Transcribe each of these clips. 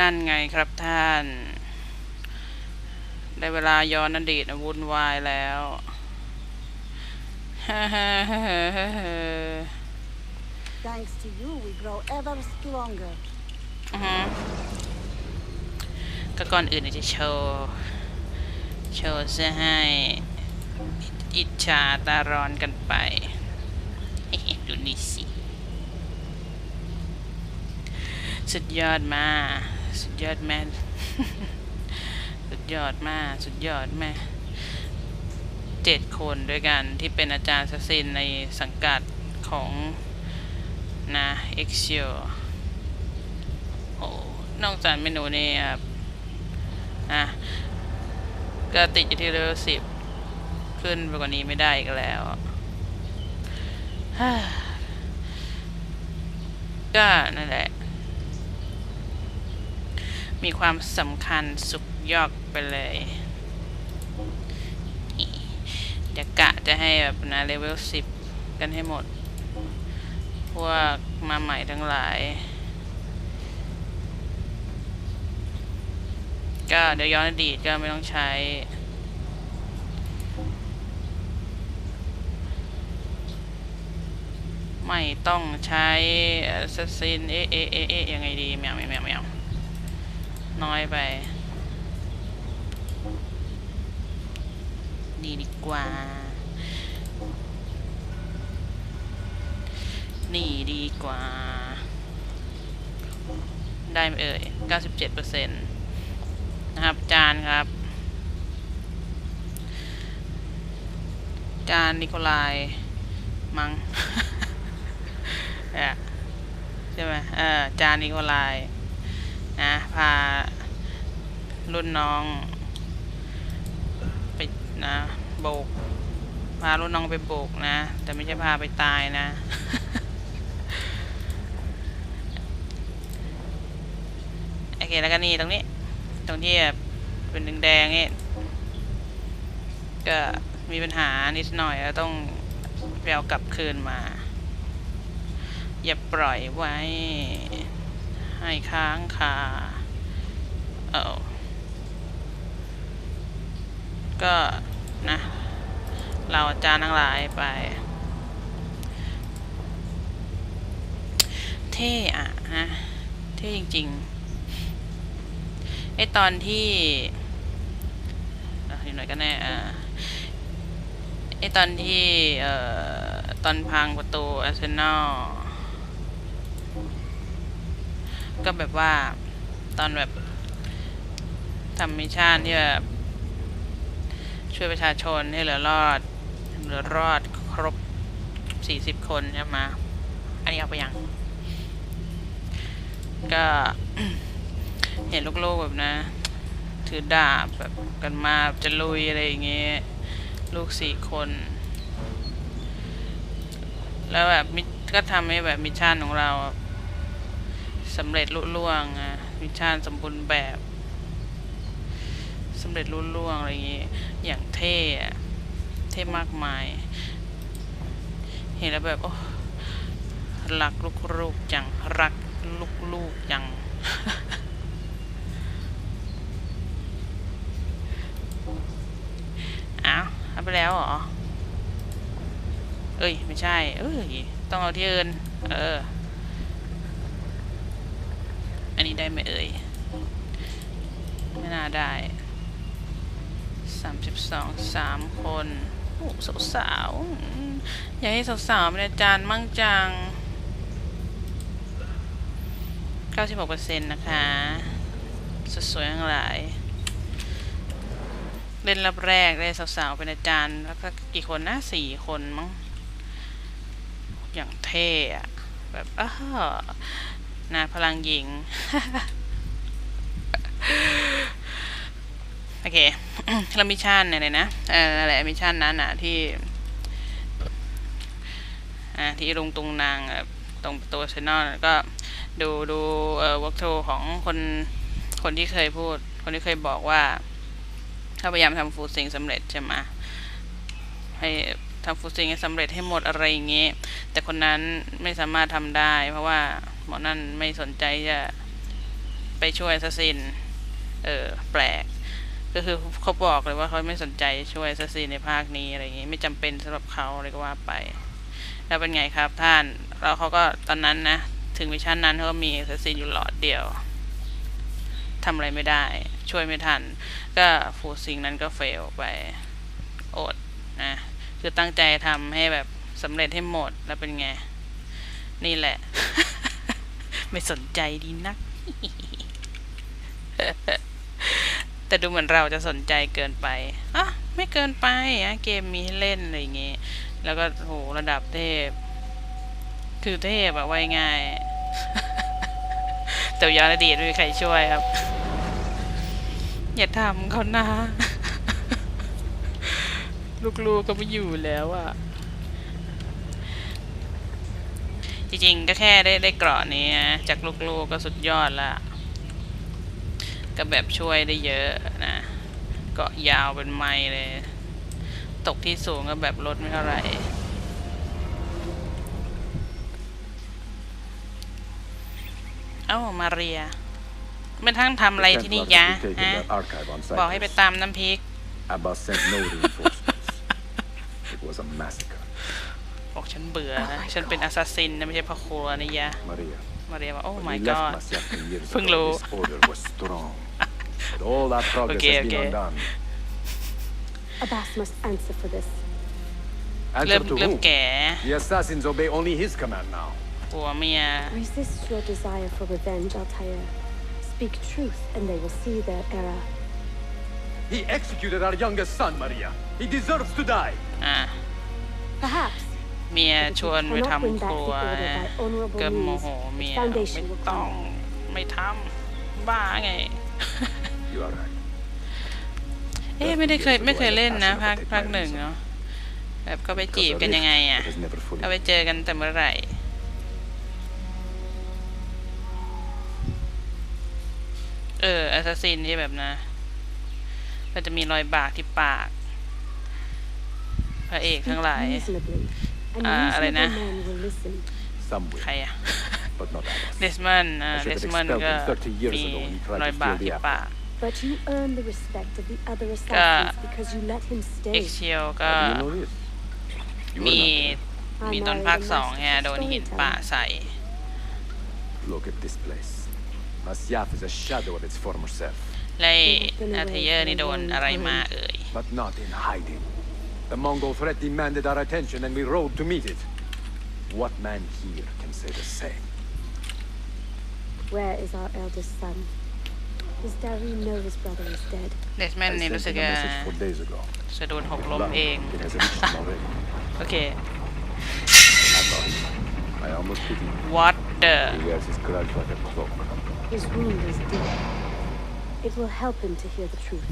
นั่นไงครับท่าน ได้เวลาย้อนอดีตวุ่นวายแล้ว Thanks to you, we grow ever stronger. อือฮึก็ก่อนอื่นเดี๋ยวจะโชว์ โชว์เสื้อให้อิจฉาตาร้อนกันไป ดูนี่สิ สุดยอดมาก สุดยอดแม่สุดยอดมากสุดยอดแม่เจ็ดคนด้วยกันที่เป็นอาจารย์สซินในสังกัดของนะเอ็กซิโอโอ้นอกจากเมนูนี้ครับอะก็ติดอยู่ที่เลเวลสิบขึ้นไปกว่านี้ไม่ได้อีกแล้ว ก็นั่นแหละ มีความสำคัญสุดยอดไปเลยเดี๋ยวกะจะให้แบบนะเลเวลสิบกันให้หมด พวกมาใหม่ทั้งหลาย ก็เดี๋ยวย้อนอดีตก็ไม่ต้องใช้ไม่ต้องใช้สซินเอเอเอเอยังไงดีแมวแมวแมว น้อยไปดีดีกว่า นี่ดีกว่า ได้ไหมเอ่ย 97%นะครับ จานครับ จานนิโคลายมังเนี่ยใช่ไหมเออจานนิโคลาย นะพารุ่นน้องไปนะโบก พารุ่นน้องไปโบกนะ แต่ไม่ใช่พาไปตายนะ โอเคแล้วก็นี่ตรงนี้ ตรงที่แบบเป็นแดงๆนี่ก็มีปัญหานิดหน่อยแล้วต้องไปเอากลับคืนมา อย่าปล่อยไว้ ให้ค้างคาเออก็นะ เราจารย์ทั้งหลายไป เท่อะฮะเท่จริงๆไอตอนที่อะอยู่ไหนกันแน่อ่าไอตอนที่เอ่อตอนพังประตูอาร์เซนอล ก็แบบว่าตอนแบบทำมิชชั่นที่แบบช่วยประชาชนให้เหลือรอดเหลือรอดครบสี่สิบคนใช่ไหมอันนี้เอาไปยัง ก็เห็นลูกๆแบบนะ ถือดาบแบบกันมาจะลุยอะไรอย่างเงี้ยลูกสี่คน แล้วแบบมิก็ทำให้แบบมิชชั่นของเรา สำเร็จลุล่วงอะมิชชันสมบูรณ์แบบสำเร็จลุล่วงอะไรอย่างเงี้อย่างเท่เท่มากมาย เห็นแล้วแบบโอ้รักลูกๆจังรักลูกๆจังอ้าวเอาไปแล้วเหรอ เอ้ย ไม่ใช่ เอ้ย ต้องเอาที่อื่น เออ อันนี้ได้ไหมเอ่ย ไม่น่าได้สามสิบสองสามคนโอ้สาวสาวอยากให้สาวๆเป็นอาจารย์มั่งจัง 96%นะคะสวยๆทั้งหลาย เล่นรับแรกได้สาวๆเป็นอาจารย์แล้วก็กี่คนนะสี่คนมั้ง อย่างเท่อะแบบอ้าว นาพลังหญิง โอเคแล้วมิชชั่นเนี่ยเลยนะเออนั่นแหละมิชชั่นนั้นอะที่อ่าที่ลงตุงนางตรงประตูชแนลก็ดูดูเอ่อวอล์กโชของคนคนที่เคยพูด คนที่เคยบอกว่า ถ้าพยายามทำฟูลซิงสำเร็จใช่ไหมให้ทำฟูลซิงให้สำเร็จให้หมดอะไรอย่างเงี้ยแต่คนนั้นไม่สามารถทำได้ เพราะว่า หมอนั่นไม่สนใจจะไปช่วยซัสซินเออ แปลก ก็คือเขาบอกเลยว่าเขาไม่สนใจช่วยซัสซินในภาคนี้อะไรอย่างงี้ ไม่จำเป็นสำหรับเขาเลยก็ว่าไป แล้วเป็นไงครับท่าน แล้วเขาก็ตอนนั้นนะ ถึงมิชชั่นนั้นเขาก็มีซัสซินอยู่หลอดเดียวทำอะไรไม่ได้ ช่วยไม่ทัน ก็ฟูซิงนั้นก็เฟลไปอดนะ คือตั้งใจทำให้แบบสำเร็จให้หมดแล้วเป็นไง นี่แหละ ไม่สนใจดีนัก แต่ดูเหมือนเราจะสนใจเกินไปอะไม่เกินไปอะเกมมีให้เล่นอะไรอย่างเงี้ยแล้วก็โหระดับเทพ คือเทพอะไว้ง่าย แต่ย้อนอดีตไม่มีใครช่วยครับ อย่าทำเขานะ ลูกๆก็ไม่อยู่แล้วอะจ ริง ๆ ก็แค่ได้ได้เกราะนี้นะจากลูกๆก็สุดยอดละก็แบบช่วยได้เยอะนะเกาะยาวเป็นไมล์เลย ตกที่สูงก็แบบลดไม่เท่าไหร่เอ้ามาเรียไม่ทั้งทำอะไร The ที่นี่ Templars ยะ have been taking ฮะ their archive on บอกให้ไป Cyprus. ตามน้ำพริก Abbas sent no reinforcements. it was a massacre. บอกฉันเบื่อนะ ฉันเป็นอ s ส a s ซินนะไม่ใช่พ่อครัวนี่ยะ Maria, มาเรียว่าโอ้ when my we left god Masyaf ten years Phung ago, Lu. this order was strong. But all that progress Okay, has been okay. undone. Abbas must answer for this. เริ่ม Answer to เริ่ม who? แก่ The assassins obey only his command now. ผัวเมีย Resist your desire for revenge, Altair. Speak truth, and they will see their error. He executed our youngest son, Maria. He deserves to die. อะ Perhaps เมีย But if ช you วนไป cannot win ทำค back รั the ว order by honorable ก็โม means, โห the เมีย foundation ไม่ will ต้อง crumble. ไม่ทำบ้าไง You are right. เอ๊ะไม่ได้เคยไม่เคยเล่นนะภาคภาคหนึ่งเนาะแบบก็ไปจีบกันยังไงอะ It has never fully ก็ไปเจอกันแต่เมื่อไหร่เออแอสซัสซินที่แบบนะก็จะมีรอยบากที่ปาก พระเอกทั้งหลาย Reasonably, and Ah, reasonable Elena. men will listen. Some will, ใครอะ but not Abbas. เดสมันอ่า I เด should ส have มัน expelled ก็ him 30 years มี ago when he tried to รอยบาก steal the ที่ apple. ปาก But you earn the respect of the other assassins because you let him เอ็ก stay. เชียลก็ How do you know this? You were มี not there. มีตอนภาคสองไงโดนหินป่าใส่ Look at this place. Masyaf is a shadow of its former self, ไล่อาเทเยอร์นี่โดนอะไรมาเอ่ย but not in hiding. The Mongol threat demanded our attention and we rode to meet it. What man here can say the same? Where is our eldest son? Does Darin know his brother is dead? เดสแมน I นี่ sent รู้สึก him a จะ message four days ago. จะโดนหกล้ม Luck, เอง It has reached him already. โอเค Abbas, I almost pity him. what the He wears his grudge like a cloak. His wound is deep. It will help him to hear the truth.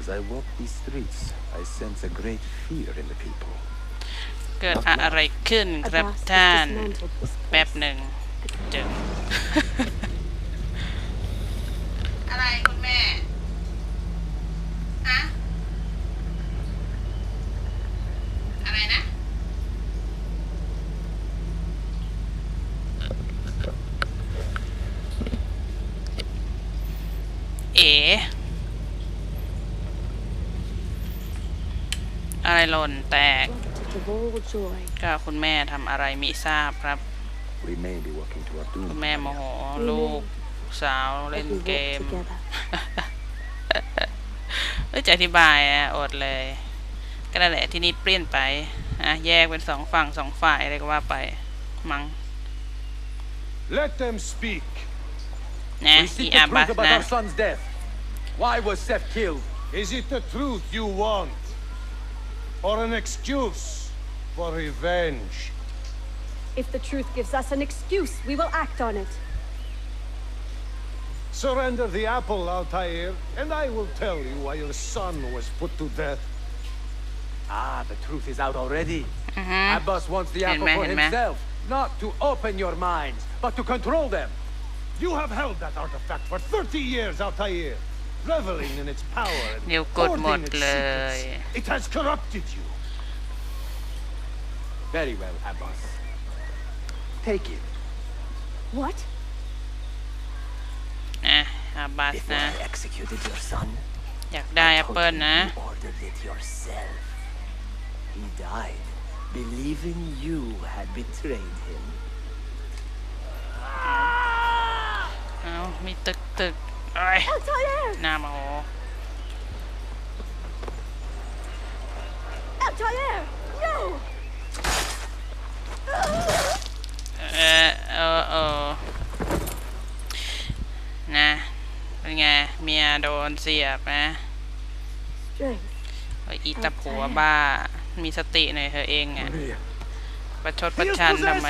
As I walk these streets, I sense a great fear in the people. เกิดอะไรขึ้นครับ Abbas ท่าน has dismantled this แป๊บ place. หนึ่งเจอ หล่นแตก Rocket of all joy. ก็คุณแม่ทำอะไรมิทราบครับ We may be walking to our คุณ doom. แม่โมโหลูกสาวเล่น But we เก walk ม together. เอ้ยจะอธิบายอะอดเลย ก็นั่นแหละที่นี่เปลี่ยนไปนะแยกเป็นสองฝั่งสองฝ่ายอะไรก็ว่าไปมั้ง Let them speak. นะ We อี seek อา the บัส truth about นะ our son's death. Why was Seth killed? Is it the truth you want? or an excuse for revenge. If the truth gives us an excuse, we will act on it. Surrender the apple, Altair, and I will tell you why your son was put to death. Ah, the truth is out already. Mm -hmm. Abbas wants the apple for himself, not to open your minds, but to control them. You have held that artifact for 30 years, Altair reveling in its power and เดี๋ยวกดหมด hoarding its เลย secrets. It has corrupted you. Very well, Abbas. Take it. What? าบัส Before นะ I executed your son, อยากได้แอป told เปิล you นะ you ordered it yourself. He died, believing you had betrayed him. เอามีตึกตึก เอ้ย Altair! หน้าโมโห Altair! No! เออเออเออนะ เป็นไง เมียโดนเสียบนะ Strength. ไอ้อีตาผัวบ้า มีสติหน่อยเธอเองอะ Maria. ประชดประชันทำไม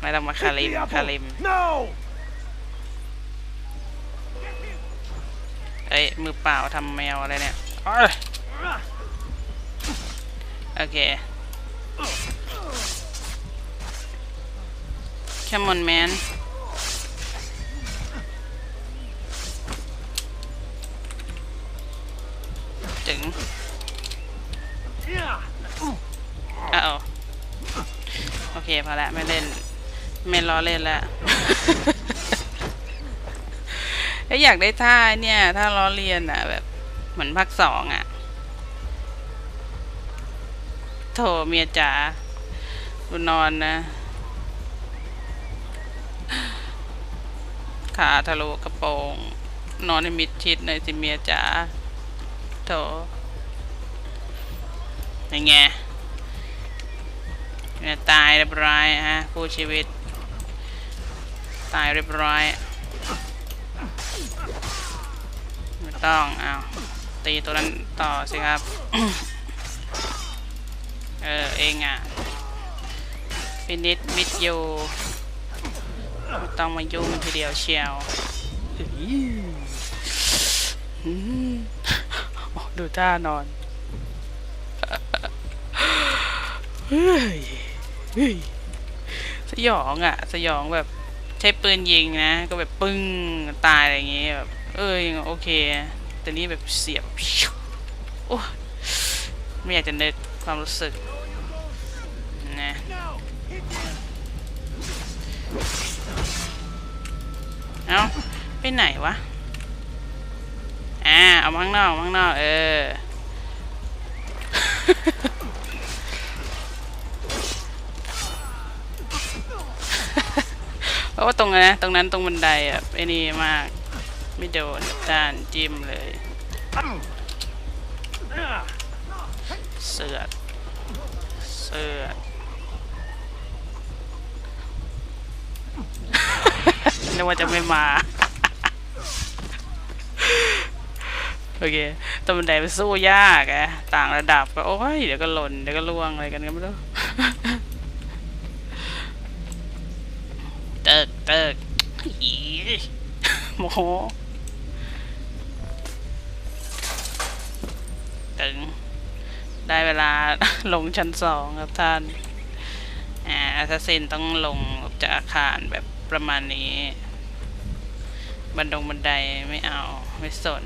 ไม่ต้องมาคาริมคาริม เอ้ยมือเปล่าทำแมวอะไรเนี่ยโอ้ยโอเค Come on man ถึงอ้าวโอเคพอละไม่เล่น ไม่ล้อเล่นแล้ว ถ้าอยากได้ท่าเนี่ย ถ้าล้อเลียนอะ แบบเหมือนภาคสองอะ โถเมียจ๋าบุนอนนะ ขาทะลุกระโปรง นอนให้มิดชิดหน่อยสิเมียจ๋าโถยังไงตายเรียบร้อยฮะคู่ชีวิต ตายเรียบร้อย ไม่ต้องเอาตีตัวนั้นต่อสิครับ เออ เองอะฟินิชมิดยูไม่ต้องมายุ่งทีเดียวเชียวอืมโอ้ดูท่านอนเฮ้ยเฮ้ยสยองอะ สยองแบบ ใช้ปืนยิงนะ ก็แบบปึ้งตายอะไรอย่างเงี้ยแบบเออยังโอเค แต่นี่แบบเสียบโอ้ไม่อยากจะนึกความรู้สึกนะเอาไปไหนวะอ่าเอามาข้างนอกมาข้างนอกเออ ราะว่าตรงนั้นนะตรงนั้นตรงบันไดอะไอ้นี่มาก ไม่โดนด้านจิ้มเลย เสือดเสือดนึกว่าจะไม่มา โอเคตรงบันไดมันสู้ยากอะต่างระดับก็โอ้ยเดี๋ยวก็หล่นเดี๋ยวก็ล่วงอะไรกันก็ไม่รู้ เติกเติกอีโมโหถึง ได้เวลาลงชั้นสองครับท่านอ่าแอสซัสซินต้องลงจากอาคารแบบประมาณนี้ บันดงบันไดไม่เอา ไม่สน